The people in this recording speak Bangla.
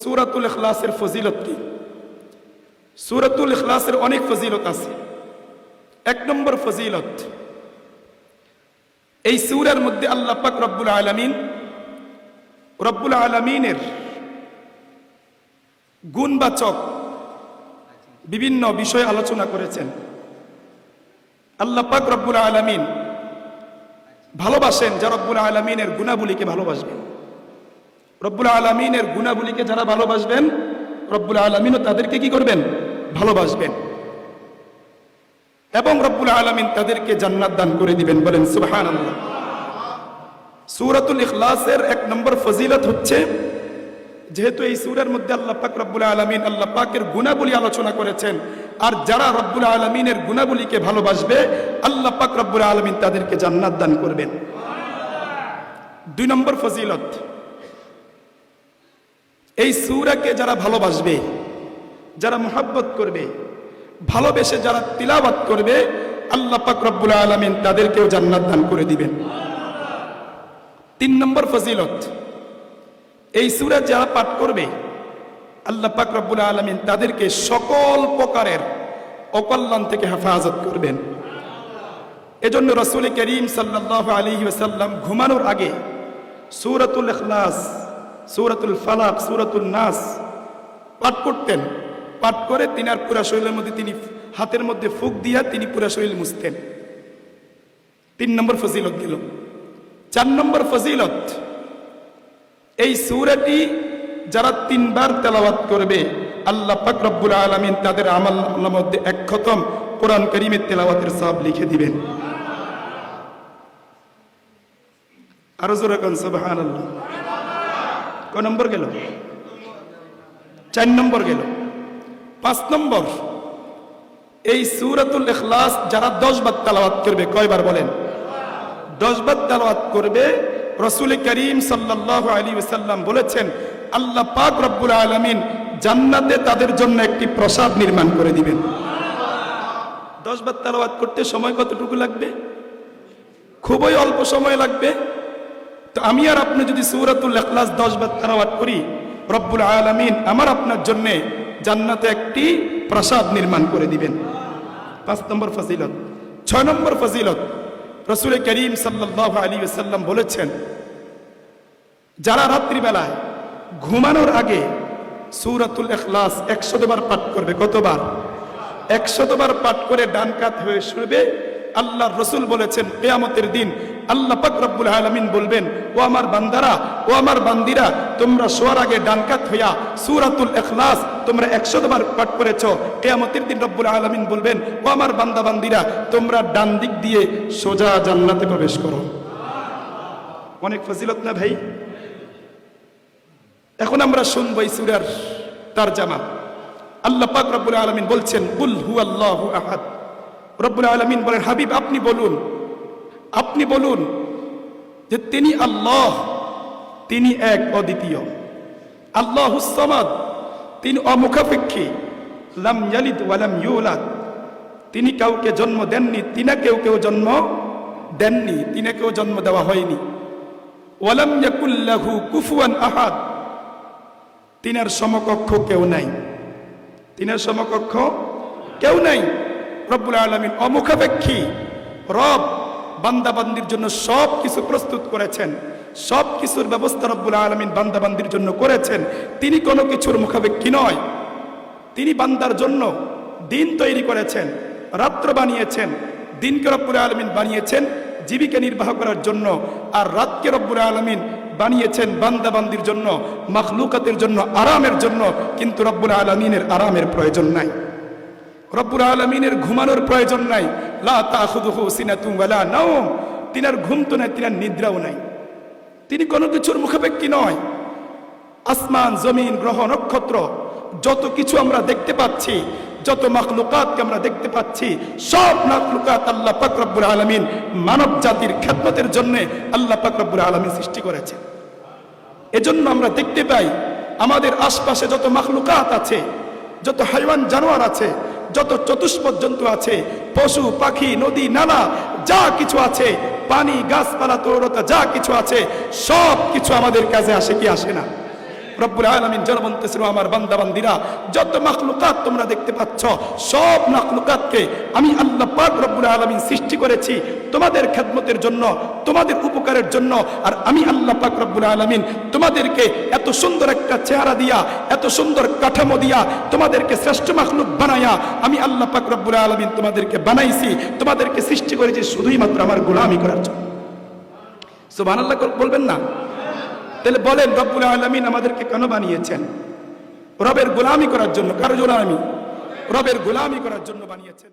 সুরাতুল ইখলাসের ফজিলত কি? সুরাতুল ইখলাসের অনেক ফজিলত আছে। এক নম্বর ফজিলত, এই সুরার মধ্যে আল্লাহ পাক রব্বুল আলামিন রব্বুল আলামিনের গুণবাচক বিভিন্ন বিষয় আলোচনা করেছেন। আল্লাহ পাক রব্বুল আলামিন ভালোবাসেন, যা রব্বুল আলামিনের গুণাবলীকে ভালোবাসবেন। রব্বুল আলমিনের গুণাবলীকে যারা ভালোবাসবেন, রব্বুল আলমিনও তাদেরকে কি করবেন? ভালোবাসবেন। এবং রব্বুল আলমিন তাদেরকে জান্নাত দান করে দিবেন বলেন সুবহান সুরাতুল ইখলাসের এক নম্বর ফজিলত হচ্ছে, যেহেতু এই সুরের মধ্যে আল্লাহ পাক রব্বুল আলমিন আল্লাহ পাকের গুণাবলী আলোচনা করেছেন, আর যারা রব্বুল আলমিনের গুণাবলীকে ভালোবাসবে, আল্লাহ পাক রব্বুল আলমিন তাদেরকে জান্নাত দান করবেন। দুই নম্বর ফজিলত এই সুরাকে যারা ভালোবাসবে, যারা মোহাব্বত করবে, ভালোবেসে যারা তিলাবাত করবে, আল্লাহ পাক আলমিন তাদেরকেও জান্নাত দান করে দিবেন। তিন নম্বর ফজিলত, এই সুরা যারা পাঠ করবে, আল্লাহ পাক আলমিন তাদেরকে সকল প্রকারের অকল্যাণ থেকে হেফাজত করবেন। এজন্য রসুল করিম সাল্লাহ আলী ওসাল্লাম ঘুমানোর আগে সুরাতুল ইখলাস সুরাতুল ফালাক সুরাতুল নাস পাঠ করতেন। পাঠ করে তিনি আর পুরা শরীরের মধ্যে তিনি হাতের মধ্যে ফুক দিয়া তিনি পুরা শরীর মুছতেন। তিন নম্বর ফজিলত গেল চার নম্বর ফজিলত, এই সুরাটি যারা তিনবার তেলাওয়াত করবে, আল্লাহ পাক রব্বুল আলমিন তাদের আমল মধ্যে এক খতম কোরআন করিমের তেলাওয়াতের সব লিখে দিবেন। আরও জোরে সুবহান আল্লাহ ক নম্বর গেল? চার নম্বর গেল। পাঁচ নম্বর। এই সুরাতুল ইখলাস যারা দশ বার তালাওয়াত করবে, কয়বার বলেন? দশ বার তালাওয়াত করবে, রসুল করিম সাল্লাহ আলী সাল্লাম বলেছেন, আল্লাহ পাক রব্বুল আলমিন জান্নাতে তাদের জন্য একটি প্রসাদ নির্মাণ করে দিবেন। দশ বার তালাওয়াত করতে সময় কতটুকু লাগবে? খুবই অল্প সময় লাগবে। তো আমি আর আপনি যদি সৌরাতুল এখলাস দশ বার তারাওয়াত করি, রব্বুল আলমিন আমার আপনার জন্যে জান্নাতে একটি প্রাসাদ নির্মাণ করে দিবেন। পাঁচ নম্বর ফজিলত। ছয় নম্বর ফজিলত, রসুল করিম সাল্লাহ আলী সাল্লাম বলেছেন, যারা রাত্রিবেলায় ঘুমানোর আগে সৌরাতুল এখলাস একশতবার পাঠ করবে, কতবার? একশতবার পাঠ করে ডান কাত হয়ে শুনবে আল্লাহ রসুল বলেছেন, কেয়ামতের দিন আল্লাহ পাক রব্বুল আলমিন বলবেন, ও আমার বান্দারা, ও আমার বান্দিরা, তোমরা শোয়ার আগে ডানকাত হইয়া সুরাতুল এখলাস তোমরা একশতবার পাঠ করেছ। কেয়ামতের দিন রব্বুল আলমিন বলবেন, ও আমার বান্দা বান্দিরা, তোমরা ডান দিক দিয়ে সোজা জান্নাতে প্রবেশ করো। অনেক ফজিলত না ভাই? এখন আমরা শুনব এই সুরার তার জামা আল্লাহ পাক রব্বুল আলমিন বলছেন, কুল হু আল্লাহ আহাদ। রব্বুল আলমিন বলেন, হাবিব, আপনি বলুন আপনি বলুন যে তিনি আল্লাহ, তিনি এক অদ্বিতীয়। আল্লাহ হুসমাদ তিনি অমুখাপেক্ষী। লাম ইয়ালিদ ওয়ালাম ইউলাদ। তিনি কাউকে জন্ম দেননি তিনা কেউ কেউ জন্ম দেননি তিনা কেউ জন্ম দেওয়া হয়নি। ওয়ালাম ইয়াকুল্লাহু কুফুয়ান আহাদ। তিনার সমকক্ষ কেউ নাই। তিনার সমকক্ষ কেউ নাই। রব্বুল আলমিন অমুখাপেক্ষী, রব বান্দাবান্দির জন্য সব কিছু প্রস্তুত করেছেন, সব কিছুর ব্যবস্থা রব্বুল আলমিন বান্দাবান্দির জন্য করেছেন। তিনি কোনো কিছুর মুখাপেক্ষী নয়। তিনি বান্দার জন্য দিন তৈরি করেছেন, রাত্র বানিয়েছেন, দিনকে রব্বুল আলমিন বানিয়েছেন, জীবিকা নির্বাহ করার জন্য, আর রাতকে রব্বুল আলমিন বানিয়েছেন বান্দাবান্দির জন্য, মখলুকাতের জন্য, আরামের জন্য, কিন্তু রব্বুল আলমিনের আরামের প্রয়োজন নাই। রব্বুল আলমিনের ঘুমানোর প্রয়োজন নাই। নাওম। তিনার ঘুম তো নাই, তিনার নিদ্রাও নাই। তিনি কোনো কিছুর মুখাপেক্ষী নয়। আসমান, জমিন, গ্রহ, নক্ষত্র, যত কিছু আমরা দেখতে পাচ্ছি, যত মাখলুকাতকে আমরা দেখতে পাচ্ছি, সব মাখলুকাত আল্লাহ পাকরব্বুর আলমিন মানব জাতির খ্যাতমতের জন্য আল্লাহ পাক রব্বুল আলমিন সৃষ্টি করেছে। এজন্য আমরা দেখতে পাই, আমাদের আশপাশে যত মাখলুকাত আছে, যত হাইওয়ান জানোয়ার আছে যত চতুষ্পদ জন্তু আছে, পশু, পাখি, নদী, নালা, যা কিছু আছে, পানি, গাছপালা তরতা যা কিছু আছে, সব কিছু আমাদের কাছে আসে কি আসে না? রব্বুল আলমিন যেন বলতেছিল, আমার বান্দা, বান্দিরা, যত মাখলুকাত তোমরা দেখতে পাচ্ছ, সব মাখলুকাতকে আমি আল্লাহ পাক রব্বুল আলমিন সৃষ্টি করেছি তোমাদের খেদমতের জন্য, তোমাদের উপকারের জন্য। আর আমি আল্লাহ পাক রব্বুল আলমিন তোমাদেরকে এত সুন্দর একটা চেহারা দিয়া, এত সুন্দর কাঠামো দিয়া তোমাদেরকে শ্রেষ্ঠ মাখলুক বানায়া, আমি আল্লাহ পাক রব্বুল আলমিন তোমাদেরকে বানাইছি, তোমাদেরকে সৃষ্টি করেছি শুধুই মাত্র আমার গোলামি করার জন্য। আল্লাহ বলবেন না। তাহলে বলেন, রব্বুল আলমিন আমাদেরকে কেন বানিয়েছেন? রবের গোলামি করার জন্য, কারও গোলামি? রবের গোলামি করার জন্য বানিয়েছেন।